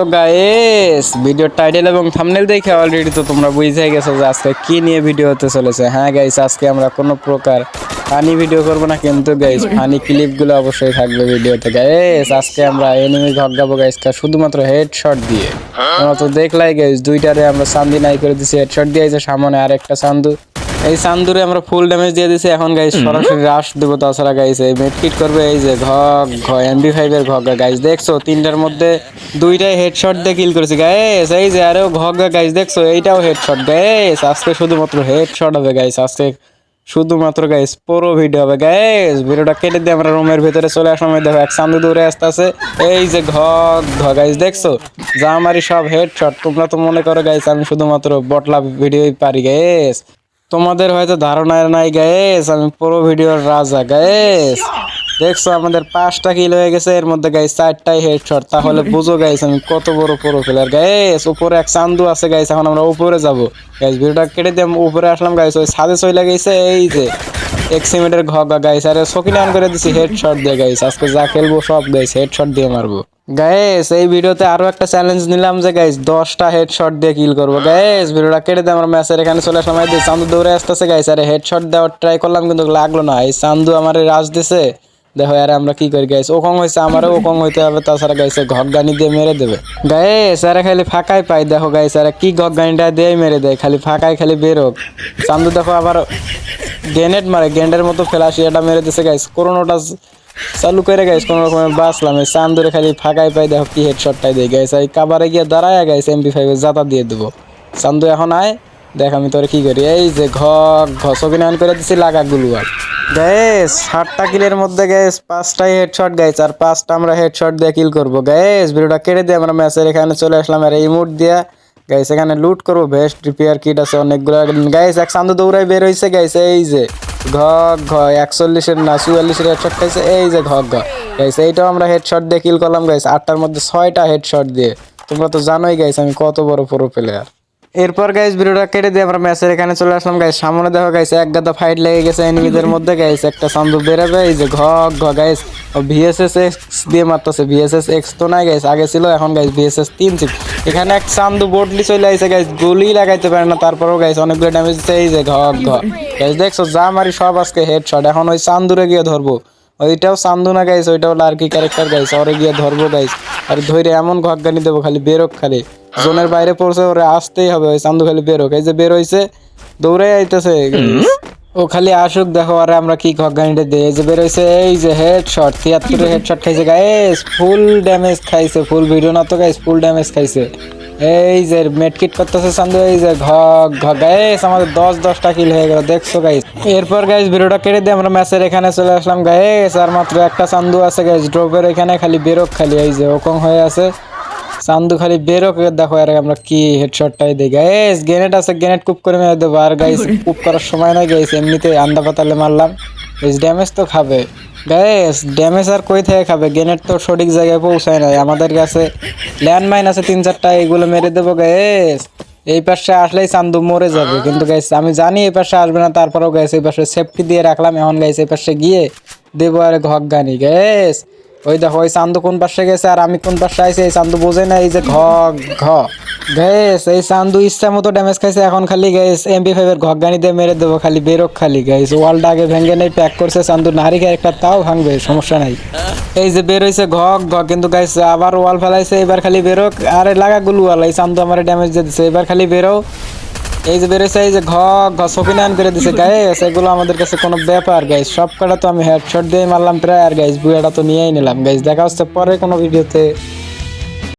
তো গাইস ভিডিওর টাইটেল এবং থাম্বনেল দেখে অলরেডি তো তোমরা বুঝে গেছো যে আজকে কি নিয়ে ভিডিও হতে চলেছে। হ্যাঁ গাইস আজকে আমরা কোনো প্রকার ফানি ভিডিও করব না কিন্তু গাইস ফানি ক্লিপগুলো অবশ্যই থাকবে ভিডিওতে গাইস আজকে আমরা এনিমি ভগাবো গাইস শুধুমাত্র হেডশট দিয়ে। তোমরা তো দেখলাই গাইস দুইটারে আমরা সান্দি নাই করে দিছি হেডশট দিয়ে যে সামনে আরেকটা সান্দু। এই সান্দুরে আমরা ফুল ড্যামেজ দিয়ে দিছি। এখন গাইস সরাসরি রাশ দেবো। তাছাড়া গাইস এই মেডকিট করবে এই যে ঘ ঘ এমবি ফাইভ এর ঘগা গাইস দেখছ তিনটার মধ্যে দুইটাই হেডশট দিয়ে কিল করেছি। গাইস এই যে আরেও ঘগা গাইস দেখছ এইটাও হেডশট গাইস আজকে শুধুমাত্র হেডশট হবে গাইস আজকে শুধুমাত্র গাইস পুরো ভিডিও হবে। গাইস ভিডিওটা কেটে দিয়ে আমরা রুমের ভিতরে চলে আসাম এই দেখো এক সামনে দৌড়ে আসতে আছে এই যে ঘ ঘ গাইস দেখছ? যা আমারই সব হেডশট তোমরা তো মনে করো গাইস আমি শুধুমাত্র বটলা ভিডিওই পারি। গাইস তোমাদের হয়তো ধারণা নাই গায়েস আমি পুরো ভিডিওর রাজা গায়েস দেখছ, আমাদের পাঁচটা কিল হয়ে গেছে। এর মধ্যে গাইস চারটাই হেডশট তাহলে বুঝো গাইস আমি কত বড় পুরো প্লেয়ার গাইস উপরে এক চান্দু আছে গাইস এখন আমরা উপরে যাব। গাইস ভিডিওটা কেটে দিয়ে উপরে আসলাম গাইস ওই ছাদে চলে গেছে, এই যে। এক্সিমেন্টের ঘগা গাইস আরে সকিন অন করে দিছি হেডশট দিয়ে গাইস আজকে যা খেলব সব গাইস হেডশট দিয়ে মারবো। গাইস এই ভিডিওতে আরও একটা চ্যালেঞ্জ নিলাম যে গাইস দশটা হেডশট দিয়ে কিল করব। গাইস ভিডিওটা কেটে দিয়ে আমরা ম্যাচের এখানে চলে সময় দিয়ে চান্দু দৌড়ে আসতেছে গাইস আরে হেডশট দেওয়ার ট্রাই করলাম, কিন্তু লাগল না। এই চান্দু আমার রাজ দিছে। দেখো, আরে আমরা কি করি গাইস ওকং হয়েছে আমারও ওকং হইতে হবে, তাছাড়া গাইছে ঘগানি দিয়ে মেরে দেবে। গাইস আরে খালি ফাঁকাই পাই। দেখো গাইস আরে কি ঘগানিটা দিয়ে মেরে দেয়। খালি ফাঁকাই, খালি বেরোক চান্দু দেখো আবার গ্রেনেড মারে। গ্রেনেডের মতো ফেলাসি এটা মেরে দিছে গাইস করোনাটা চালু করে গাইস, কোনো রকমে বাঁচলাম। এই চান্দুরে খালি ফাঁকাই পাই, দেখো কি হেডশটটাই দেয় গাইস, এই কাবারে গিয়ে দাঁড়ায় গাইস এমপি ফাইভে জাতা দিয়ে দেবো। চান্দু এখন আয়, দেখ আমি তোর কি করি। এই যে ঘ ঘ, ছবি করে দিছি, লাগা গুলুয়ার গ্যাস ষাটটা কিলের মধ্যে গ্যাস পাঁচটাই হেডশট গাইস, আর পাঁচটা আমরা হেডশট দিয়ে কিল করব। গ্যাস ভিডিওটা কেটে দিয়ে আমরা ম্যাচের এখানে চলে আসলাম। আর ইমোট দিয়ে গাইস, এখানে লুট করব। বেস্ট রিপেয়ার কিট আছে অনেকগুলো। গাইস, এক সান্দু দৌড়াই বের হয়েছে গাইস, এই যে। ঘ ঘ একচল্লিশের না, চুয়াল্লিশের হেডশট খাইছে, এই যে ঘ ঘ গাইস এইটাও আমরা হেডশট দিয়ে কিল করলাম গাইস আটটার মধ্যে ছয়টা হেডশট দিয়ে। তোমরা তো জানোই গাইস আমি কত বড় প্রো প্লেয়ার এরপর গাইস ভিডিওটা কেটে দিয়ে আমরা ম্যাচের এখানে চলে আসলাম। গাইস সামনে দেখো গাইস এক গাদা ফাইট লেগে গেছে এনিমিদের মধ্যে। গাইস একটা চান্দু বেরোবে এই যে ঘ ঘ গাইস ভিএসএস এক্স দিয়ে মারতেছে। ভিএসএস এক্স তো নাই গাইস আগে ছিল, এখন গাইস ভিএসএস তিন ছিল। এখানে এক চান্দু বটলি চলে আইছে গাইস গুলি লাগাইতে পারে না। তারপরেও গাইস অনেকগুলো ড্যামেজ দিচ্ছে এই যে ঘ ঘ। গাইস দেখছ, যা মারি সব আজকে হেডশট এখন ওই চান্দুরে গিয়ে ধরবো। ওইটাও চান্দু না গাইস ওইটাও লার্কি ক্যারেক্টার গাইস ওরে গিয়ে ধরবো গাইস আর ধরে এমন ঘগানি দেবো খালি বেরোক খালি। জোনের বাইরে পড়ছে ওরে আসতেই হবে ওই চান্দু খালি বেরোক। এই যে বের হইছে দৌড়ে আইতেছে। ও খালি আসুক দেখো আরে আমরা কি ঘগানিটা দিই। এই যে বের হইছে এই যে হেড শট তিয়াত্তরের হেড শট খাইছে গাইস ফুল ড্যামেজ খাইছে ফুল ভিডিও না তো গাইস ফুল ড্যামেজ খাইছে। এই যে মেডকিট করতেছে চান্দু, এই যে ঘ ঘ গাইস, আমাদের দশ, দশটা কিল হয়ে গেল, দেখছ গাইস? এরপর গাইস ভিডিওটা কেটে দিয়ে আমরা ম্যাচের এখানে চলে আসলাম, গাইস। আর মাত্র একটা চান্দু আছে, গাইস, ড্রপের এখানে খালি বেরোক খালি, এই যে ওকম হয়ে আছে। চান্দু খালি বেরোক, দেখো আর আমরা কি হেডশটটাই দিই। গাইস গ্রেনেড আছে গ্রেনেড কুপ করে মেরে দেবো। আর গাইস, কুপ করার সময় নয় গাইস এমনিতে আন্দা পাতালে মারলাম। গাইস ড্যামেজ তো খাবে। গ্যাস ড্যামেজ আর কই থেকে খাবে? গ্রেনেড তো সঠিক জায়গায় পৌঁছায় নাই। আমাদের কাছে ল্যান্ডমাইন আছে তিন চারটা, এগুলো মেরে দেবো গ্যাস এই পাশে আসলেই চান্দু মরে যাবে। কিন্তু গাইস আমি জানি এই পাশে আসবে না, তারপরেও গাইস এই পাশে সেফটি দিয়ে রাখলাম। এখন গাইস এই পাশে গিয়ে দেবো আর ঘক গানি গ্যাস ওই দেখো, ওই চান্দু কোন পাশে গেছে আর আমি কোন পাশে আইছি, এই চান্দু বোঝে না, এই যে ঘ ঘ। গ্যাস এই চান্দু ইচ্ছা মতো ড্যামেজ খাইছে, এখন খালি গ্যাস এমপি ফাইভের ঘগানি দিয়ে মেরে দেবো, খালি বেরোক খালি গ্যাস ওয়ালটা আগে ভেঙে নেই প্যাক করছে, চান্দু নারী ক্যারেক্টার তাও ভাঙবে, সমস্যা নাই। এই যে বের হইছে ঘ ঘ, কিন্তু গাইস আবার ওয়াল ফেলাইছে, এবার খালি বেরোক। আরে লাগা গুলু ওয়াল এই চান্দু আমার ড্যামেজ দিয়ে দিছে, এবার খালি বেরো। এই যে বেরেছে এই যে ঘ ঘ নাইন করে দিছে গাইস এগুলো আমাদের কাছে কোনো ব্যাপার গাইস সব কটা তো আমি হেডশট দিয়ে মারলাম প্রায় আর গাইস বুয়াটা তো নিয়েই নিলাম গাইস দেখা হচ্ছে পরে কোনো ভিডিওতে